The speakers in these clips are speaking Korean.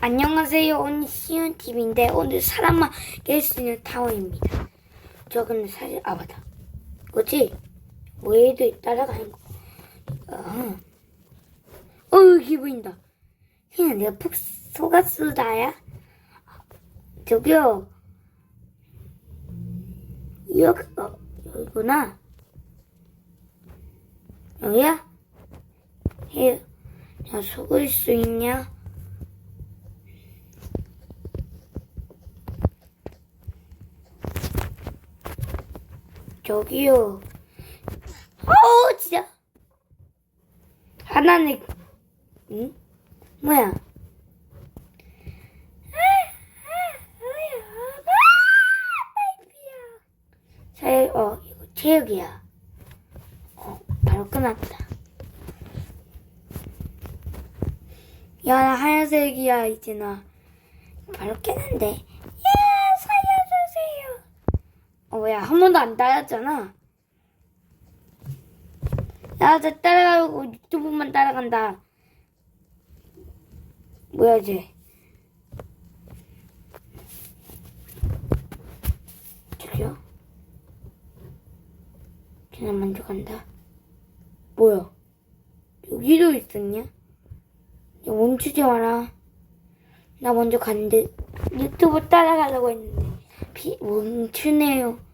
안녕하세요. 오늘 시윤TV인데 오늘 사람만 깰 수 있는 타워입니다. 저 근데 사실 아 맞다. 뭐지? 뭐에도 따라가는 거. 어, 어 보인다. 그냥 내가 푹 속았수다야. 저기요. 여기 어 여기구나. 여기야? 해. 야 속을 수 있냐? 저기요. 어우, 진짜. 하나는, 응? 뭐야? 체, 어, 이거 체육이야. 어, 바로 끝났다. 야, 나 하얀색이야, 이제 나. 바로 깨는데. 야, 살려주세요. 어, 뭐야, 한 번도 안 따랐잖아. 야, 저 따라가고 유튜브만 따라간다. 뭐야, 쟤. 저기요? 쟤는 먼저 간다. 뭐야? 여기도 있었냐? 야, 멈추지 마라. 나 먼저 간대. 유튜브 따라가려고 했는데. 비, 멈추네요.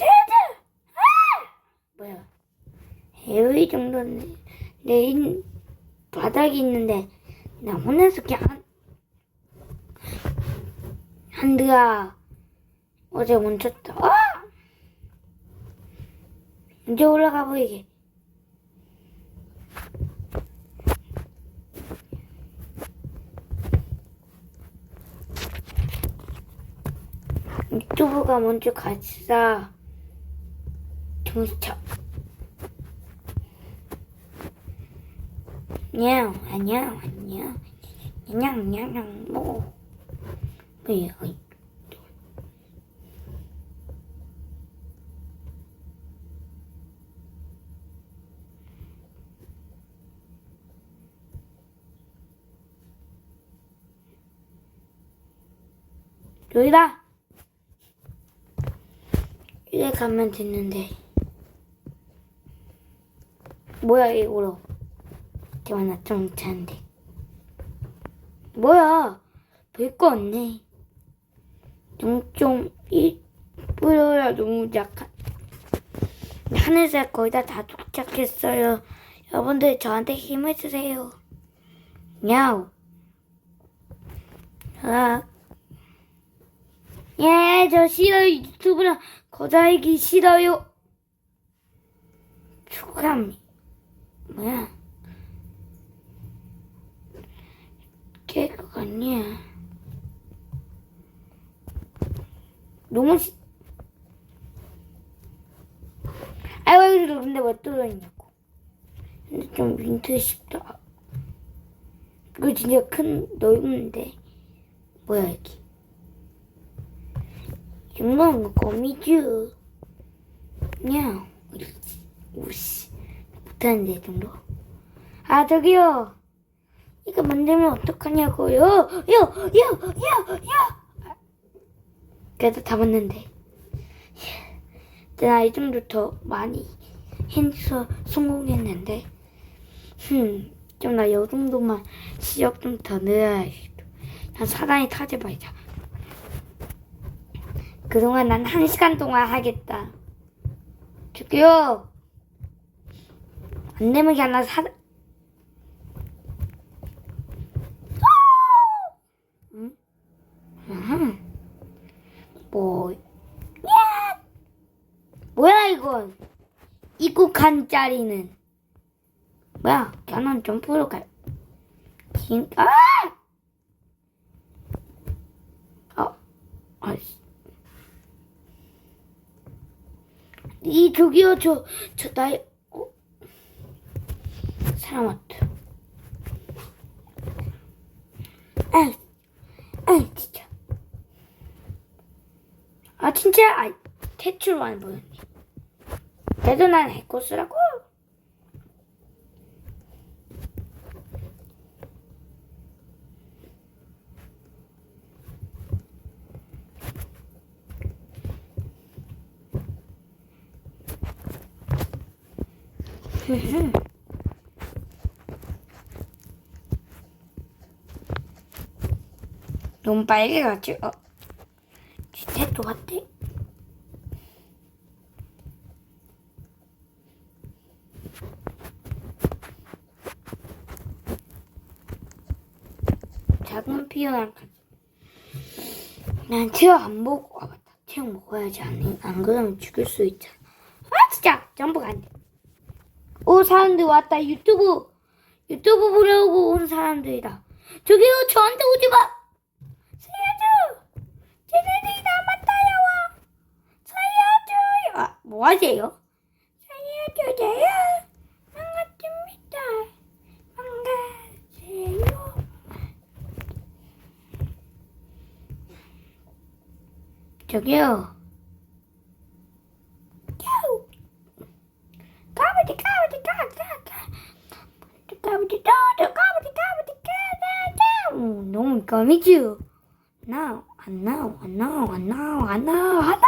쟤들! 아! 뭐야? 해외 정도는 내 인, 바닥이 있는데, 나 혼자서 그냥 한, 한드야. 어제 멈췄다. 아! 이제 올라가 보이게. 유튜브가 먼저 가자. 정차. 안녕, 안녕, 안녕. 안녕, 안녕, 안녕, 뭐. 어이. 여기다! 이래 가면 됐는데. 뭐야, 이거로. 대만 나좀 차는데. 뭐야, 별거 없네. 0.1 뿌려야 너무 약한. 하늘색 거의 다, 다 도착했어요. 여러분들 저한테 힘을 주세요. 야우. 아. 예, 저 싫어요. 유튜브랑 거자이기 싫어요. 축함. 뭐야? 깰것 같냐? 너무 시... 아이고, 근데 왜 뚫어있냐고. 근데 좀 민트 싶다. 이거 진짜 큰, 넓은데. 뭐야, 여기. 정말 거미줄. 냐, 우씨. 못하는데, 이 정도. 아, 저기요. 이거 만들면 어떡하냐고요. 요, 요, 요, 요. 그래도 다 맞는데. 나이 정도 더 많이 해서 성공했는데. 흠, 좀나 요 정도만 시력 좀 더 늘어야겠다. 난 사단이 타지 말자. 그동안 난 한 시간 동안 하겠다. 저기요. 안 되면 그냥 나 사, 응? 음. 뭐, 야! 뭐야, 이건? 입국한 짜리는. 뭐야, 걔는 점프로 갈. 긴, 아! 아, 아이씨. 이, 저기요, 저, 저, 나의, 어? 사람 왔다. 퇴출 아 퇴출 완 뭐였니? 대단한 해코스라고? 너무 빨개가지고 어? 진짜 똑같아 작은 피어난 칸. 난 체험 안 먹고 아 맞다. 체험 먹어야지 안, 안 그러면 죽일 수 있잖아. 아 진짜 점프가 안 돼. 오 사람들 왔다 유튜브 유튜브 보려고 온 사람들이다. 저기요 저한테 오지 마. 살려줘. 쟤네들이 남았다요. 살려줘요. 아, 뭐 하세요? 살려줘요. 저기요. 너무 까미지요. Now, and now, 나!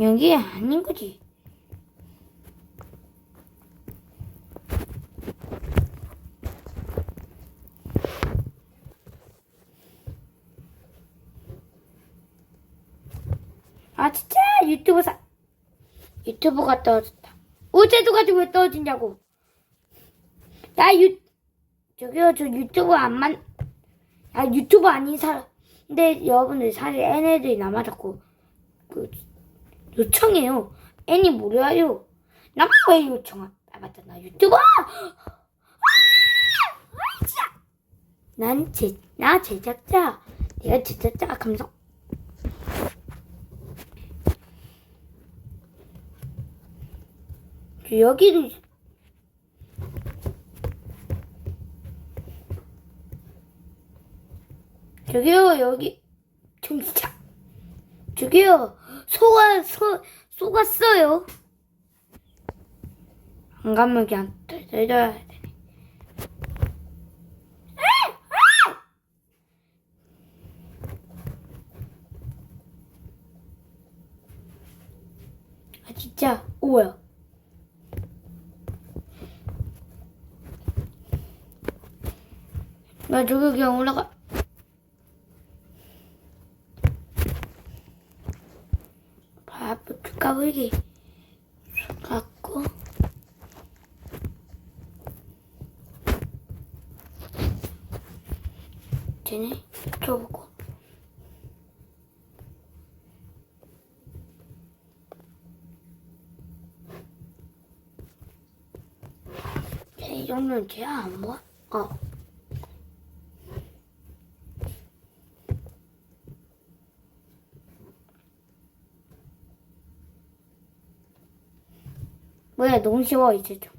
여기 아닌 거지. 아 진짜 유튜브 사 유튜브가 떨어졌다. 어제도 가지고 왜 떨어지냐고. 야유 저기요 저 유튜브 안 만. 야 유튜브 아닌 사람. 근데 여러분들 사실 나만 자꾸 그 요청해요. 애니 뭐래요? 나만 왜 요청하? 아 맞다 나 유튜버. 아! 아. 난 제, 나 제작자. 내가 제작자 감성. 여기도 있- 저기요 여기. 정차 저기요 소가 소 속았어요. 안 가면 그냥 때려야 돼. 아 진짜. 오야 나 저기 그냥 올라가. 밥부터 까불기 갖고 쟤네 줘보고 쟤이 정도는 쟤안 뭐? 어. 뭐야 너무 쉬워 이제 좀.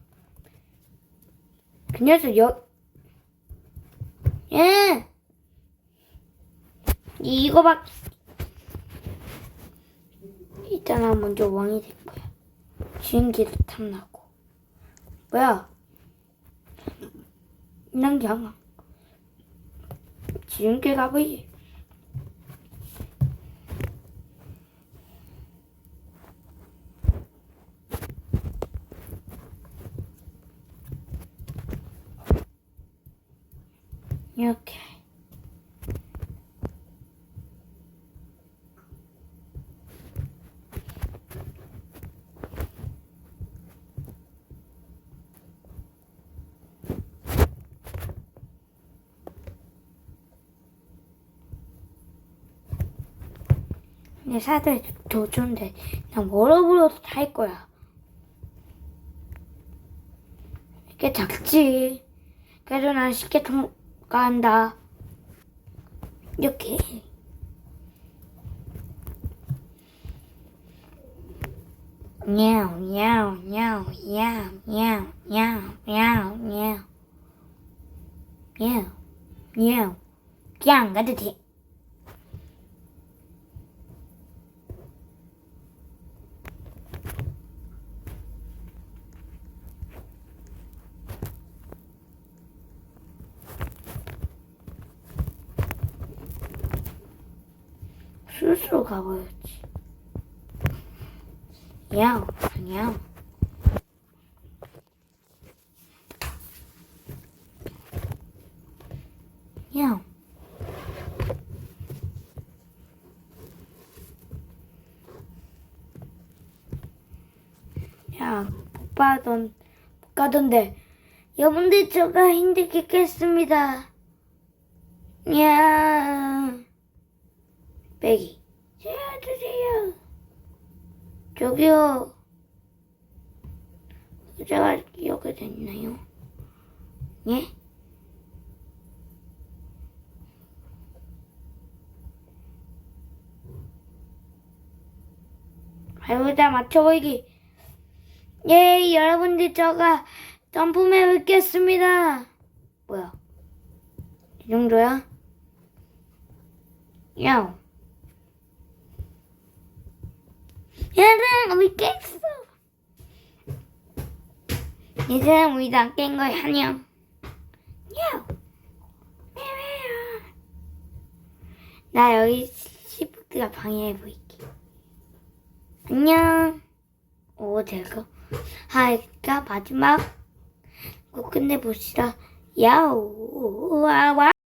그 녀석 여. 예. 이거밖. 있잖아 먼저 왕이 될 거야. 주인기를 탐나고. 뭐야? 난 그냥 지은길 가보지. 이렇게. 내 사들 더 좋은데 난 뭐로 불러도 다 할 거야. 이게 작지. 그래도 난 쉽게 통 과한다. 이렇게. 냐우 냐우 냐우 냐우 냐우 냐우 냐우 냐우 냐우 냐우 그냥 가도 돼. 스스로 가봐야지. 야옹, 야옹. 야옹. 야, 못 가던, 못 가던데. 여러분들, 저가 힘들게 깼습니다. 야, 빼기. 세워주세요. 저기요. 의자가 이렇게 됐나요? 예? 다 맞춰보이기. 예, 여러분들, 저가 점프맵 읽겠습니다. 뭐야? 이 정도야? 야옹. 얘들아, 우리 깼어. 얘들아, 우리 다깬 거야, 안녕. 야옹. 왜왜요? 나 여기 시프트가 방해해 보이게. 안녕. 오, 제가. 하이가 마지막. 꼭 끝내봅시다. 야오, 와, 와.